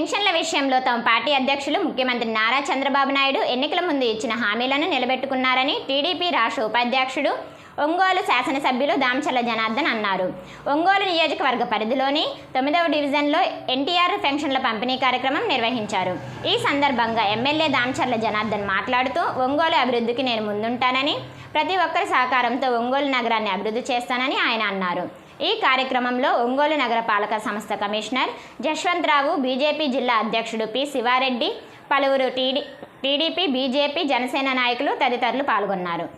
పెన్షన్ల విషయంలో తమ పార్టీ అధ్యక్షులు ముఖ్యమంత్రి నారా చంద్రబాబు నాయుడు ఎన్నికల ముందు ఇచ్చిన హామీలను నిలబెట్టుకున్నారని టీడీపీ రాష్ట్ర ఉపాధ్యక్షుడు ఒంగోలు శాసనసభ్యులు దామచల్ల జనార్దన్ అన్నారు. ఒంగోలు నియోజకవర్గ పరిధిలోని తొమ్మిదవ డివిజన్లో ఎన్టీఆర్ పెన్షన్ల పంపిణీ కార్యక్రమం నిర్వహించారు. ఈ సందర్భంగా ఎమ్మెల్యే దామచర్ల జనార్దన్ మాట్లాడుతూ ఒంగోలు అభివృద్ధికి నేను ముందుంటానని ప్రతి ఒక్కరి సహకారంతో ఒంగోలు నగరాన్ని అభివృద్ధి చేస్తానని ఆయన అన్నారు. ఈ కార్యక్రమంలో ఒంగోలు నగర పాలక సంస్థ కమిషనర్ జశ్వంతరావు బీజేపీ జిల్లా అధ్యక్షుడు పి శివారెడ్డి పలువురు టీడీ టీడీపీ బీజేపీ జనసేన నాయకులు తదితరులు పాల్గొన్నారు.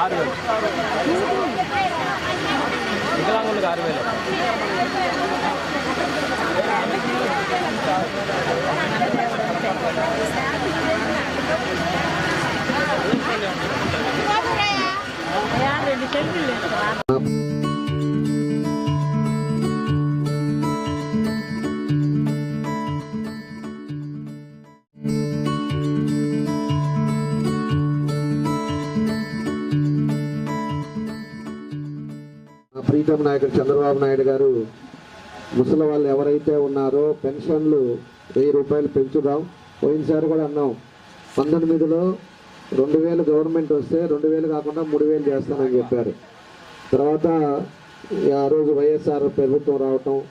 ఆరు వేలు వికలాంగులకు ఆరు వేలు ప్రీతం నాయకుడు చంద్రబాబు నాయుడు గారు ముసలి వాళ్ళు ఎవరైతే ఉన్నారో పెన్షన్లు వెయ్యి రూపాయలు పెంచుదాం. పోయినసారి కూడా అన్నాం. పంతొమ్మిదిలో రెండు వేలు గవర్నమెంట్ వస్తే రెండు వేలు కాకుండా మూడు వేలు చేస్తానని చెప్పారు. తర్వాత ఆ రోజు వైఎస్ఆర్ ప్రభుత్వం రావటం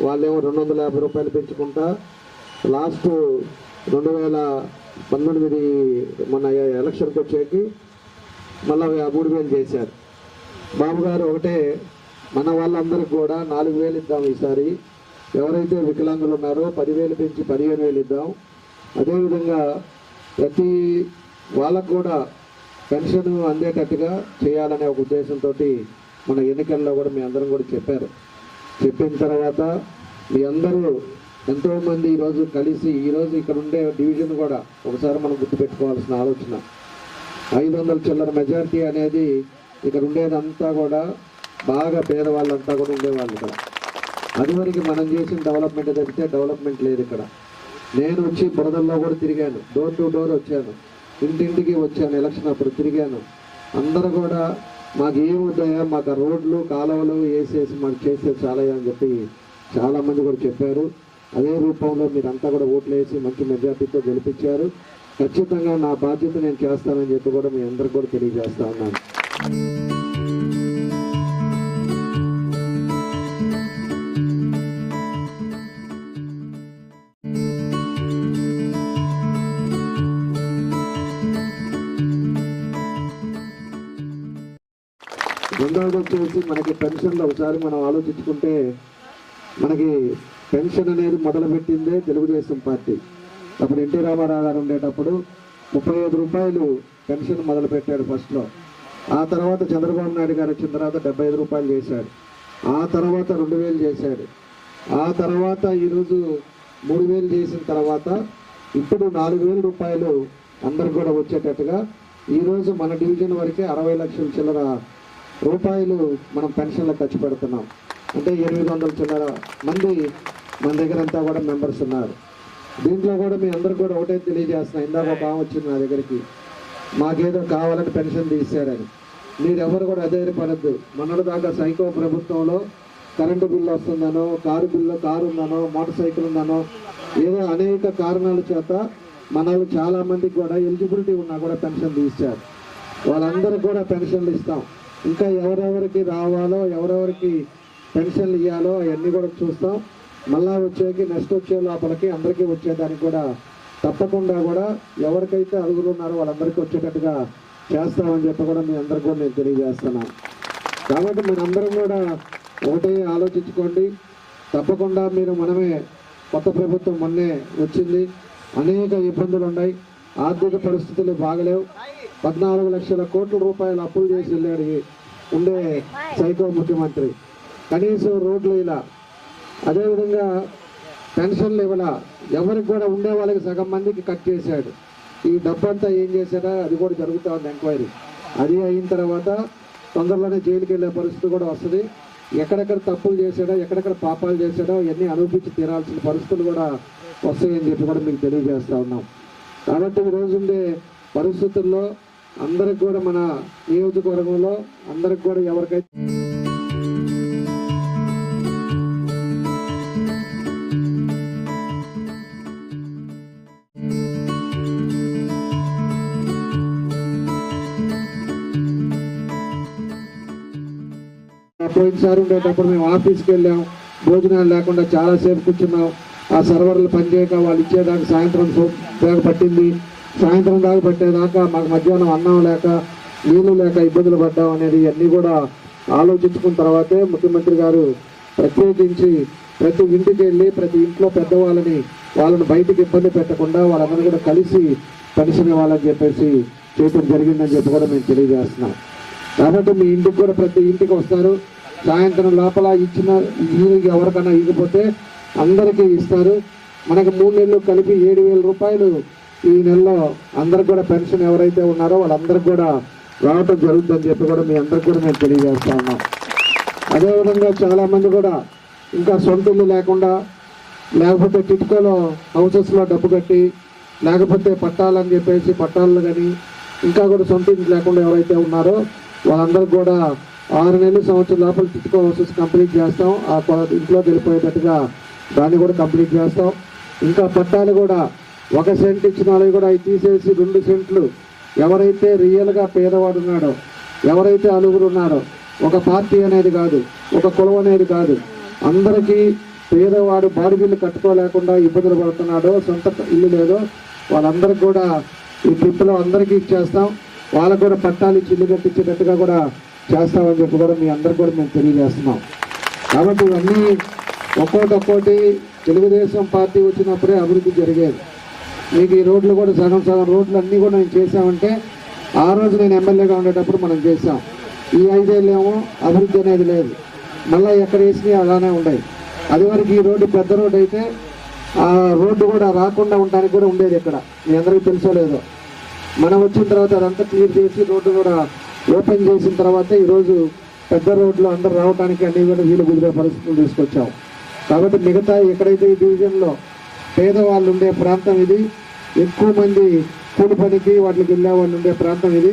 వాళ్ళేమో రెండు వందల యాభై రూపాయలు పెంచుకుంటా లాస్ట్ రెండు వేల పంతొమ్మిది మన ఎలక్షన్కి వచ్చేకి మళ్ళీ మూడు వేలు చేశారు. బాబు గారు ఒకటే మన వాళ్ళందరికీ కూడా నాలుగు వేలు ఇద్దాం ఈసారి. ఎవరైతే వికలాంగులు ఉన్నారో పదివేలు పెంచి పదిహేను వేలు ఇద్దాం. అదేవిధంగా ప్రతి వాళ్ళకు కూడా పెన్షన్ అందేటట్టుగా చేయాలనే ఒక ఉద్దేశంతో మన ఎన్నికల్లో కూడా మీ అందరం కూడా చెప్పారు. చెప్పిన తర్వాత మీ అందరూ ఎంతోమంది ఈరోజు కలిసి ఈరోజు ఇక్కడ ఉండే డివిజన్ కూడా ఒకసారి మనం గుర్తుపెట్టుకోవాల్సిన ఆలోచన. ఐదు వందల చిల్లర మెజారిటీ అనేది ఇక్కడ ఉండేదంతా కూడా బాగా పేదవాళ్ళంతా కూడా ఉండేవాళ్ళు ఇక్కడ. అదివరకు మనం చేసిన డెవలప్మెంట్ తప్పితే డెవలప్మెంట్ లేదు ఇక్కడ. నేను వచ్చి బురదల్లో కూడా తిరిగాను. డోర్ టు డోర్ వచ్చాను. ఇంటింటికి వచ్చాను. ఎలక్షన్ అప్పుడు తిరిగాను. అందరూ కూడా మాకు ఏమవుతాయా మాకు రోడ్లు కాలువలు వేసేసి మాకు చేస్తే చాలా అని చెప్పి చాలామంది కూడా చెప్పారు. అదే రూపంలో మీరంతా కూడా ఓట్లు వేసి మంచి మెజార్టీతో గెలిపించారు. ఖచ్చితంగా నా బాధ్యత నేను చేస్తానని చెప్పి కూడా మీ అందరికి కూడా తెలియజేస్తా ఉన్నాను. రెండవది వచ్చేసి మనకి పెన్షన్లు ఒకసారి మనం ఆలోచించుకుంటే మనకి పెన్షన్ అనేది మొదలుపెట్టిందే తెలుగుదేశం పార్టీ. అప్పుడు ఎన్టీ రామారావు గారు ఉండేటప్పుడు ముప్పై ఐదు రూపాయలు పెన్షన్ మొదలుపెట్టాడు ఫస్ట్లో. ఆ తర్వాత చంద్రబాబు నాయుడు గారు వచ్చిన తర్వాత డెబ్బై ఐదు రూపాయలు చేశాడు. ఆ తర్వాత రెండు వేలు చేశాడు. ఆ తర్వాత ఈరోజు మూడు వేలు చేసిన తర్వాత ఇప్పుడు నాలుగు వేల రూపాయలు అందరికి కూడా వచ్చేటట్టుగా ఈరోజు మన డివిజన్ వరకే అరవై లక్షల చిల్లర రూపాయలు మనం పెన్షన్లకు ఖర్చు పెడుతున్నాం. అంటే ఎనిమిది వందల చిల్లర మంది మన దగ్గర అంతా కూడా మెంబర్స్ ఉన్నారు. దీంట్లో కూడా మీ అందరూ కూడా ఒకటే తెలియజేస్తున్నా ఇందాక ఒక వచ్చింది నా దగ్గరికి. మాకేదో కావాలని పెన్షన్ తీశారని. మీరెవరు కూడా కూడా అధైర్యపడద్దు మొన్నటి దాకా సైకో ప్రభుత్వంలో కరెంటు బిల్లు వస్తుందనో కారు బిల్లు కారు ఉందనో మోటార్ సైకిల్ ఉందనో ఏదో అనేక కారణాల చేత మన చాలా మందికి కూడా ఎలిజిబిలిటీ ఉన్నా కూడా పెన్షన్ తీశారు. వాళ్ళందరికీ కూడా పెన్షన్లు ఇస్తాం. ఇంకా ఎవరెవరికి రావాలో ఎవరెవరికి పెన్షన్లు ఇవ్వాలో అవన్నీ కూడా చూస్తాం. మళ్ళా వచ్చేకి నెక్స్ట్ వచ్చే లోపలికి అందరికీ వచ్చేదానికి కూడా తప్పకుండా కూడా ఎవరికైతే అడుగులు ఉన్నారో వాళ్ళందరికీ వచ్చేటట్టుగా చేస్తామని చెప్పి కూడా మీ అందరికీ కూడా నేను తెలియజేస్తున్నాను. కాబట్టి మనందరం కూడా ఒకటే ఆలోచించుకోండి. తప్పకుండా మీరు మనమే కొత్త ప్రభుత్వం మొన్నే వచ్చింది. అనేక ఇబ్బందులు ఉన్నాయి. ఆర్థిక పరిస్థితులు బాగలేవు. పద్నాలుగు లక్షల కోట్ల రూపాయలు అప్పులు చేసి వెళ్ళాడు ఉండే సైకో ముఖ్యమంత్రి. కనీసం రోడ్లు ఇలా. అదేవిధంగా పెన్షన్లు ఇవ్వాల? ఎవరికి కూడా ఉండే వాళ్ళకి సగం మందికి కట్ చేశాడు. ఈ డబ్బంతా ఏం చేశాడా? అది కూడా జరుగుతూ ఉంది ఎంక్వైరీ. అది అయిన తర్వాత తొందరలోనే జైలుకి వెళ్ళే పరిస్థితి కూడా వస్తుంది. ఎక్కడెక్కడ తప్పులు చేశాడో? ఎక్కడెక్కడ పాపాలు చేశాడో ఇవన్నీ అనుభవించి తీరాల్సిన పరిస్థితులు కూడా వస్తాయని చెప్పి కూడా మీకు తెలియజేస్తూ ఉన్నాం. కాబట్టి ఈరోజు ఉండే పరిస్థితుల్లో అందరికి కూడా మన నియోజకవర్గంలో అందరికి కూడా ఎవరికైతే పోయినసారి ఉండేటప్పుడు మేము ఆఫీస్కి వెళ్ళాం. భోజనాలు లేకుండా చాలాసేపు కూర్చున్నాం. ఆ సర్వర్లు పనిచేయక వాళ్ళు ఇచ్చేదాకా సాయంత్రం సో- పట్టింది. సాయంత్రం దాకా పట్టేదాకా మాకు మధ్యాహ్నం అన్నం లేక నీళ్ళు లేక ఇబ్బందులు పడ్డాం అనేది అన్నీ కూడా ఆలోచించుకున్న తర్వాతే ముఖ్యమంత్రి గారు ప్రత్యేకించి ప్రతి ఇంటికి వెళ్ళి ప్రతి ఇంట్లో పెద్దవాళ్ళని వాళ్ళని బయటికి ఇబ్బంది పెట్టకుండా వాళ్ళందరూ కూడా కలిసి పెన్షన్ ఇవ్వాలని చెప్పేసి చేయటం జరిగిందని చెప్పి కూడా మేము తెలియజేస్తున్నాం. కాబట్టి మీ ఇంటికి కూడా ప్రతి ఇంటికి వస్తారు. సాయంత్రం లోపల ఇచ్చిన ఈయనకి ఎవరికైనా ఇవ్వకపోతే అందరికీ ఇస్తారు. మనకి మూడు నెలలు కలిపి ఏడు వేల రూపాయలు ఈ నెలలో అందరికి కూడా పెన్షన్ ఎవరైతే ఉన్నారో వాళ్ళందరికి కూడా రావటం జరుగుతుందని చెప్పి కూడా మీ అందరికి కూడా మేము తెలియజేస్తా ఉన్నాం. అదేవిధంగా చాలామంది కూడా ఇంకా సొంత ఇల్లు లేకుండా లేకపోతే టిట్కోలో హౌసెస్లో డబ్బు కట్టి లేకపోతే పట్టాలని చెప్పేసి పట్టాలు కానీ ఇంకా కూడా సొంత ఇంటి లేకుండా ఎవరైతే ఉన్నారో వాళ్ళందరికీ కూడా ఆరు నెలలు సంవత్సరం లోపల టిట్కో హౌసెస్ కంప్లీట్ చేస్తాం. ఆ కొ- ఇంట్లోకి వెళ్ళిపోయేటట్టుగా దాన్ని కూడా కంప్లీట్ చేస్తాం. ఇంకా పట్టాలు కూడా ఒక సెంట్ ఇచ్చిన వాళ్ళవి కూడా అవి తీసేసి రెండు సెంట్లు. ఎవరైతే రియల్గా పేదవాడు ఉన్నాడో ఎవరైతే అలుగురు ఉన్నారో ఒక పార్టీ అనేది కాదు ఒక కులం అనేది కాదు. అందరికీ పేదవాడు బాడిగిల్లు కట్టుకోలేకుండా ఇబ్బందులు పడుతున్నాడో సొంత ఇల్లు లేదో వాళ్ళందరికీ కూడా ఈ ట్రిప్లో అందరికీ ఇచ్చేస్తాం. వాళ్ళకు కూడా పట్టాలు ఇచ్చి ఇల్లు కట్టించేటట్టుగా కూడా చేస్తామని చెప్పి కూడా మీ అందరికి కూడా మేము తెలియజేస్తున్నాం. కాబట్టి ఇవన్నీ ఒక్కోటి ఒక్కోటి తెలుగుదేశం పార్టీ వచ్చినప్పుడే అభివృద్ధి జరిగేది. మీకు ఈ రోడ్లు కూడా సగం సగం రోడ్లు అన్నీ కూడా నేను చేసామంటే ఆ రోజు నేను ఎమ్మెల్యేగా ఉండేటప్పుడు మనం చేసాం ఈ ఐదేళ్ళేమో అభివృద్ధి అనేది లేదు. మళ్ళీ ఎక్కడ వేసినాయి అలానే ఉన్నాయి అది వరకు ఈ రోడ్డు పెద్ద రోడ్డు అయితే ఆ రోడ్డు కూడా రాకుండా ఉండడానికి కూడా ఉండేది ఇక్కడ. మీ అందరికీ తెలుసో లేదో. మనం వచ్చిన తర్వాత అదంతా క్లియర్ చేసి రోడ్డు కూడా ఓపెన్ చేసిన తర్వాత ఈరోజు పెద్ద రోడ్లు అందరు రావడానికి అన్ని కూడా వీలు కుదిరే పరిస్థితులు తీసుకొచ్చాం. కాబట్టి మిగతా ఎక్కడైతే ఈ డివిజన్లో పేదవాళ్ళు ఉండే ప్రాంతం ఇది ఎక్కువ మంది కూలి పనికి వాటికి వెళ్ళే వాళ్ళు ఉండే ప్రాంతం ఇది.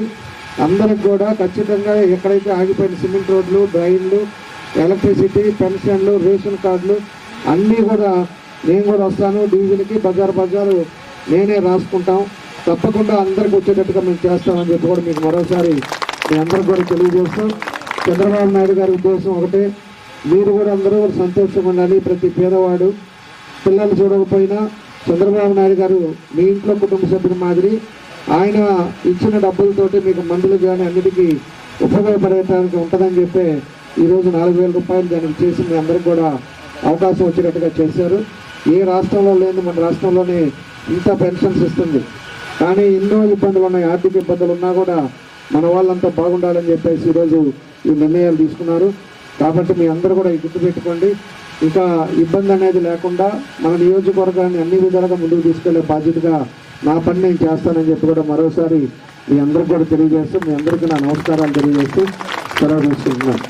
అందరికి కూడా ఖచ్చితంగా ఎక్కడైతే ఆగిపోయిన సిమెంట్ రోడ్లు డ్రైన్లు ఎలక్ట్రిసిటీ పెన్షన్లు రేషన్ కార్డులు అన్నీ కూడా నేను కూడా వస్తాను. డీజిల్కి బజార్ బజారు నేనే రాసుకుంటాం. తప్పకుండా అందరికి వచ్చేటట్టుగా మేము చేస్తామని చెప్పి కూడా మీకు మరోసారి మీ అందరికి కూడా తెలియజేస్తాం చంద్రబాబు నాయుడు గారి ఉద్దేశం ఒకటే. మీరు కూడా అందరూ సంతోషంగా ఉండాలి. ప్రతి పేదవాడు పిల్లలు చూడకపోయినా చంద్రబాబు నాయుడు గారు మీ ఇంట్లో కుటుంబ సభ్యుల మాదిరి ఆయన ఇచ్చిన డబ్బులతోటి మీకు మందులు కానీ అన్నిటికీ ఉపయోగపడేటానికి ఉంటుందని చెప్పి ఈరోజు నాలుగు వేల రూపాయలు దానికి చేసి మీ అందరికి కూడా అవకాశం వచ్చేటట్టుగా చేశారు. ఏ రాష్ట్రంలో లేని మన రాష్ట్రంలోనే ఇంత పెన్షన్స్ ఇస్తుంది. కానీ ఎన్నో ఇబ్బందులు ఉన్నాయి. ఆర్థిక ఇబ్బందులు ఉన్నా కూడా మన వాళ్ళంతా బాగుండాలని చెప్పేసి ఈరోజు ఈ నిర్ణయాలు తీసుకున్నారు. కాబట్టి మీ అందరూ కూడా గుర్తు గుర్తుపెట్టుకోండి ఇక ఇబ్బంది అనేది లేకుండా మన నియోజకవర్గాన్ని అన్ని విధాలుగా ముందుకు తీసుకెళ్ళే బాధ్యతగా నా పని నేను చేస్తానని చెప్పి కూడా మరోసారి మీ అందరికీ కూడా తెలియజేస్తూ మీ అందరికీ నా నమస్కారాలు తెలియజేస్తూ సెలవు తీసుకుంటున్నాను.